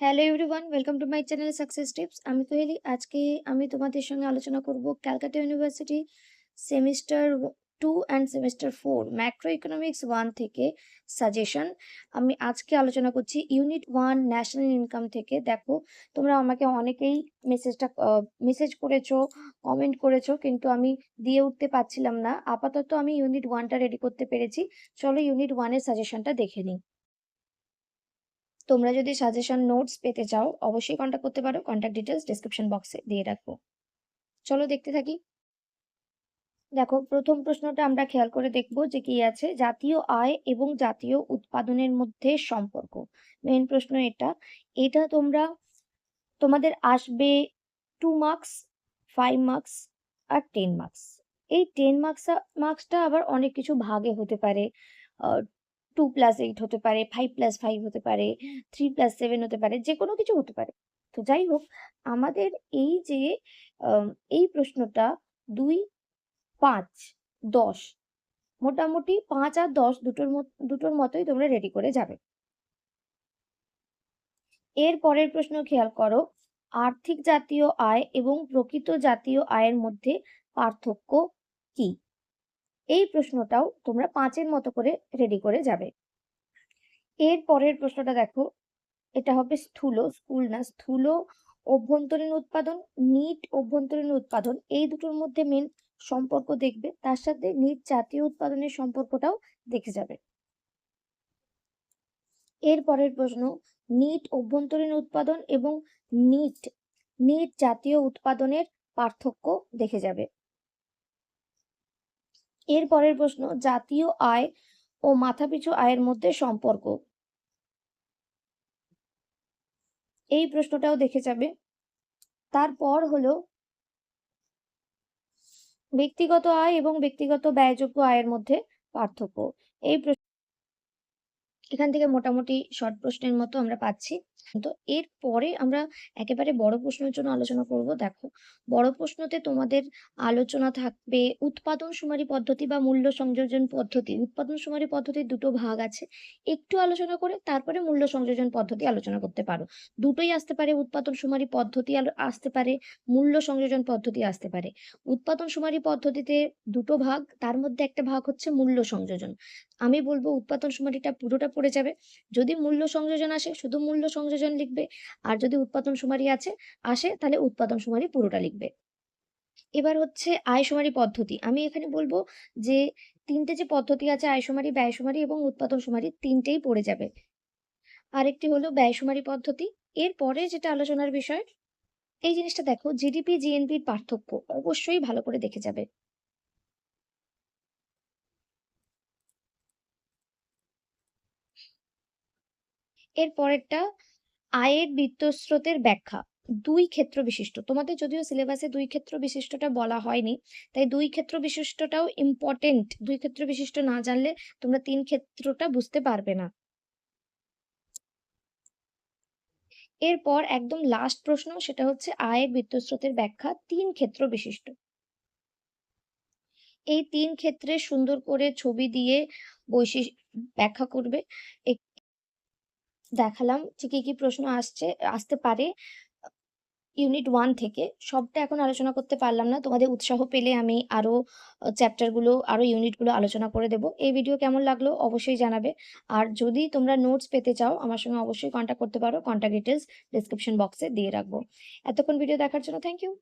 Hello everyone welcome to my channel success tips আমি কোহেলি আজকে আমি তোমাদের সঙ্গে আলোচনা করব Calcutta University semester two and semester four macro economics one থেকে সাজেশন আমি আজকে আলোচনা করছি ইউনিট ওয়ান ন্যাশনাল ইনকাম থেকে। দেখো, তোমরা আমাকে অনেকেই মেসেজটা মেসেজ করেছ কমেন্ট করেছ, কিন্তু আমি দিয়ে উঠতে পারছিলাম না। আপাতত আমি ইউনিট ওয়ানটা রেডি করতে পেরেছি। চলো ইউনিট ওয়ানের সাজেশনটা দেখে নিই। তোমরা যদি সাজেশন নোটস পেতে চাও, অবশ্যই কন্ট্যাক্ট করতে পারো। কন্ট্যাক্ট ডিটেলস ডিসক্রিপশন বক্সে দিয়ে রাখব। চলো দেখতে থাকি। দেখো, প্রথম প্রশ্নটা আমরা খেয়াল করে দেখব যে কি আছে। জাতীয় আয় এবং জাতীয় উৎপাদনের মধ্যে সম্পর্ক। মেন প্রশ্ন এটা। এটা তোমরা, তোমাদের আসবে টু মার্কস ফাইভ মার্কস আর টেন মার্কস এই টেন মার্কস মার্কসটা আবার অনেক কিছু ভাগে হতে পারে। টু প্লাস এইট হতে পারে ফাইভ প্লাস ফাইভ হতে পারে থ্রি প্লাস সেভেন হতে পারে যে কোনো কিছু হতে পারে। তো যাই হোক আমাদের এই যে এই প্রশ্নটা দুই, পাঁচ, দশ, মোটামুটি পাঁচ আর দশ দুটোর দুটোর মতোই তোমরা রেডি করে যাবে। এর পরের প্রশ্ন খেয়াল করো, আর্থিক জাতীয় আয় এবং প্রকৃত জাতীয় আয়ের মধ্যে পার্থক্য কি? এই প্রশ্নটাও তোমরা পাঁচের মতো করে রেডি করে যাবে। এর পরের প্রশ্নটা দেখো, এটা হবে স্থূল স্কুল না, স্থূল অভ্যন্তরীণ উৎপাদন, নিট অভ্যন্তরীণ উৎপাদন, এই দুটোর মধ্যে মেন সম্পর্ক দেখবে, তার সাথে নিট জাতীয় উৎপাদনের সম্পর্কটাও দেখে যাবে। এর পরের প্রশ্ন, নিট অভ্যন্তরীণ উৎপাদন এবং নিট নিট জাতীয় উৎপাদনের পার্থক্য দেখে যাবে। এর পরের প্রশ্ন, জাতীয় আয় ও মাথাপিছু আয়ের মধ্যে সম্পর্ক। এই প্রশ্নটাও দেখে যাবে। তারপর হলো, ব্যক্তিগত আয় এবং ব্যক্তিগত ব্যয়যোগ্য আয়ের মধ্যে পার্থক্য। এই এখান থেকে মোটামুটি শর্ট প্রশ্নের মতো আমরা পাচ্ছি। তো এর পরে আমরা একেবারে বড় প্রশ্নের জন্য আলোচনা করব। দেখো, বড় প্রশ্নতে তোমাদের আলোচনা থাকবে উৎপাদন সুমারি পদ্ধতি বা মূল্য সংযোজন পদ্ধতি। উৎপাদন সুমারি পদ্ধতির দুটো ভাগ আছে। একটু আলোচনা করে তারপরে মূল্য সংযোজন পদ্ধতি আলোচনা করতে পারো। দুটোই আসতে পারে উৎপাদন সুমারি পদ্ধতি আসতে পারে মূল্য সংযোজন পদ্ধতি আসতে পারে। উৎপাদন সুমারি পদ্ধতিতে দুটো ভাগ, তার মধ্যে একটা ভাগ হচ্ছে মূল্য সংযোজন। আমি বলব উৎপাদন সুমারিটা পুরোটা পড়ে যাবে। যদি মূল্য সংযোজন আসে, শুধু মূল্য সংযোজন লিখবে, আর যদি উৎপাদন সুমারি আছে, আসে, তাহলে উৎপাদন সুমারি পুরোটা লিখবে। এবার হচ্ছে আয়শুমারি পদ্ধতি। আমি এখানে বলব যে তিনটে যে পদ্ধতি আছে আয়শুমারি ব্যয়শুমারি এবং উৎপাদন সুমারি, তিনটেই পড়ে যাবে। আরেকটি হলো ব্যয়শুমারি পদ্ধতি। এর পরে যেটা আলোচনার বিষয়, এই জিনিসটা দেখো জিডিপি জিএনপির পার্থক্য অবশ্যই ভালো করে দেখে যাবে। এর পরেরটা আয়ের বিত্তস্রোতের ব্যাখ্যা। দুই ক্ষেত্র বিশিষ্ট। তোমাদের যদিও সিলেবাসে দুই ক্ষেত্র বিশিষ্টটা বলা হয়নি, তাই দুই ক্ষেত্র বিশিষ্টটাও ইম্পর্টেন্ট দুই ক্ষেত্র বিশিষ্ট না জানলে তোমরা তিন ক্ষেত্রটা বুঝতে পারবে না। এরপর একদম লাস্ট প্রশ্ন, সেটা হচ্ছে আয়ের বিত্তস্রোতের ব্যাখ্যা, তিন ক্ষেত্র বিশিষ্ট। এই তিন ক্ষেত্রে সুন্দর করে ছবি দিয়ে বৈশিষ্ট্য ব্যাখ্যা করবে। দেখালাম যে কি কি প্রশ্ন আসছে, আসতে পারে। ইউনিট ওয়ান থেকে সবটা এখন আলোচনা করতে পারলাম না। তোমাদের উৎসাহ পেলে আমি আরও চ্যাপ্টারগুলো আরও ইউনিটগুলো আলোচনা করে দেবো। এই ভিডিও কেমন লাগল অবশ্যই জানাবে। আর যদি তোমরা নোটস পেতে চাও, আমার সঙ্গে অবশ্যই কন্ট্যাক্ট করতে পারো। কন্ট্যাক্ট ডিটেলস ডিসক্রিপশন বক্সে দিয়ে রাখব। এতক্ষণ ভিডিও দেখার জন্য থ্যাংক ইউ